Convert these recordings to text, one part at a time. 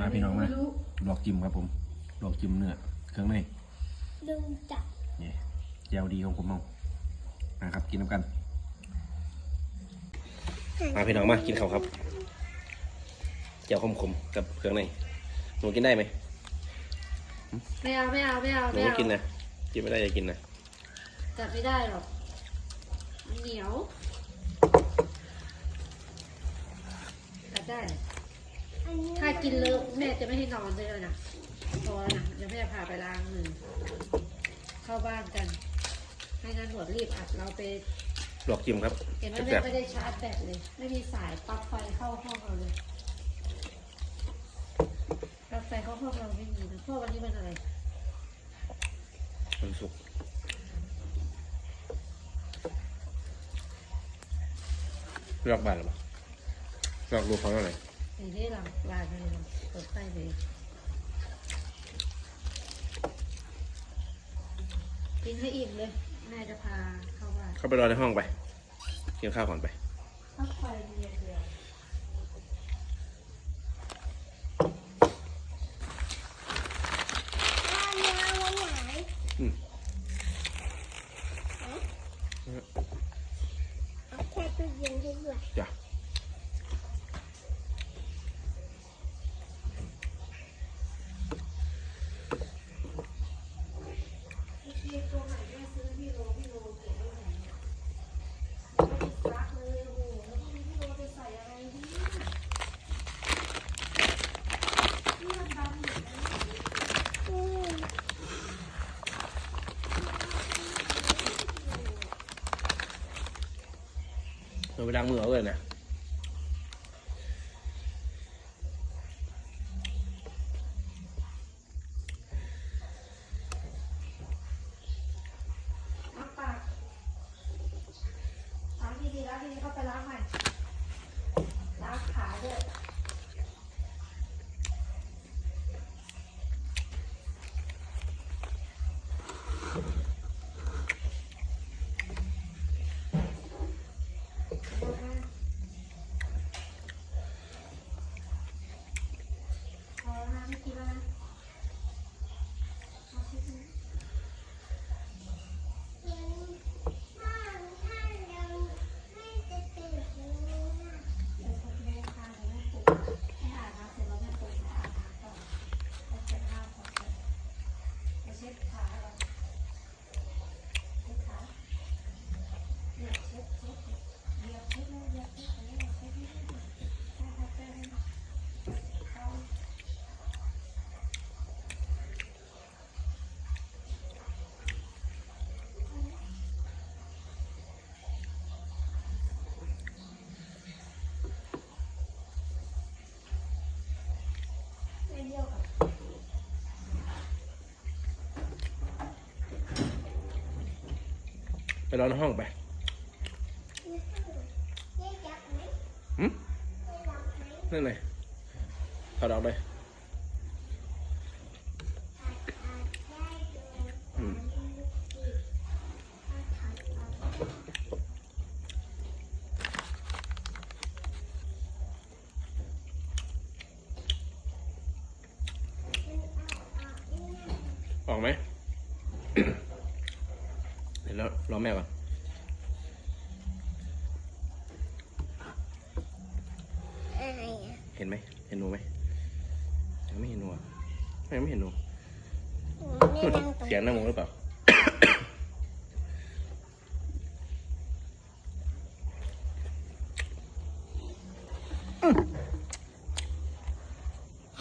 มาพี่น้องมาลวกจิ้มครับผมลวกจิ้มเนื้อเครื่องในลุงจับนี่แจวดีของผมเอานะครับกินน้ำกันมาพี่น้องมากินข้าวครับแจวขมๆกับเครื่องในหนูกินได้ไหมไม่เอาไม่เอาไม่เอาหนูไม่ไม่เอากินนะกินไม่ได้อย่ากินนะจับไม่ได้หรอกมันเหนียวจับได้อันนี้ ถ้ากินเลอะแม่จะไม่ให้นอนเลยนะพอแล้วนะเดี๋ยวแม่พาไปล้างมือเข้าบ้านกัน ให้นันหนวดรีบอัดเราไปลวกจิ้มครับเห็นไหมแซ่แม่บไม่ได้ชาร์จแบตเลย ไม่มีสายปลั๊กไฟเข้าห้องเราเลยปลั๊กไฟเข้าห้องเราไม่มีนะเพราะวันนี้มันอะไรๆมันสุกลอกบานหรือเปล่าลอกรูเขาเท่าไหร่ ในที่เราลานเลยเราเปิดไฟเลยกินให้อิ่มเลยแม่จะพาเข้าบ้านเข้าไปรอในห้องไปกินข้าวก่อนไปปลั๊กไฟเดียวเดียวอัน พี่ตัวไหนแม่ซื้อพี่โลพี่โลเก็บไว้ไหนเนี่ยไม่ได้ซักเลยโอ้โหแล้วพรุ่งนี้พี่โลจะใส่อะไรดีเนี่ยนี่มันดำหมดเลย อืม เราไปล้างมือเอาเลยนะ ล้างปากล้างดีๆล้างดีๆเข้าไปล้างใหม่ล้างขาด้วย พอแล้วนะไม่กินแล้วนะเอาชิ้นนี้ ถ้าถ้ายังไม่จะตื่นเลยนะ เดี๋ยวแม่ทานเดี๋ยวแม่ปลุกให้อาบน้ำเสร็จแล้วแม่ปลุกให้อาบน้ำก่อนแล้วเช็ดหน้าก่อนไปเช็ดขาก่อนเช็ดขาเนี่ยเช็ดเช็ดเหยียบเช็ดเลยเหยียบเช็ดเลยเช็ดเลยใช่ค่ะใช่ค่ะเอา ไม่เยี่ยวกับ ไปรอในห้องไปได้จับไหมหืมได้จับไหมนั่นเลยถอดออกเลยอาจอาจได้ดูอืมถ้าทำเอาออกไหม เดี๋ยวรอรอแม่ก่อนอะไรอะเห็นไหมเห็นหนูไหมยังไม่เห็นหนูอะยังไม่เห็นหนูไม่นั่งตรงเสียงน้ำมูกหรือเปล่า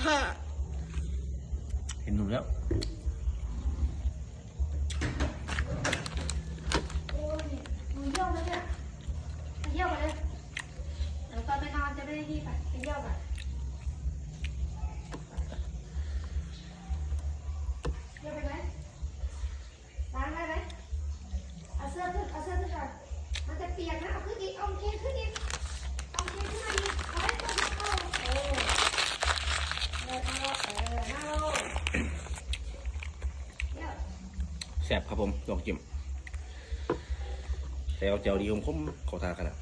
ฮะเห็นหนูแล้ว แซ่บครับผมลองจิ้มแต่เอาเจียวดีผมคมขอทานขนาด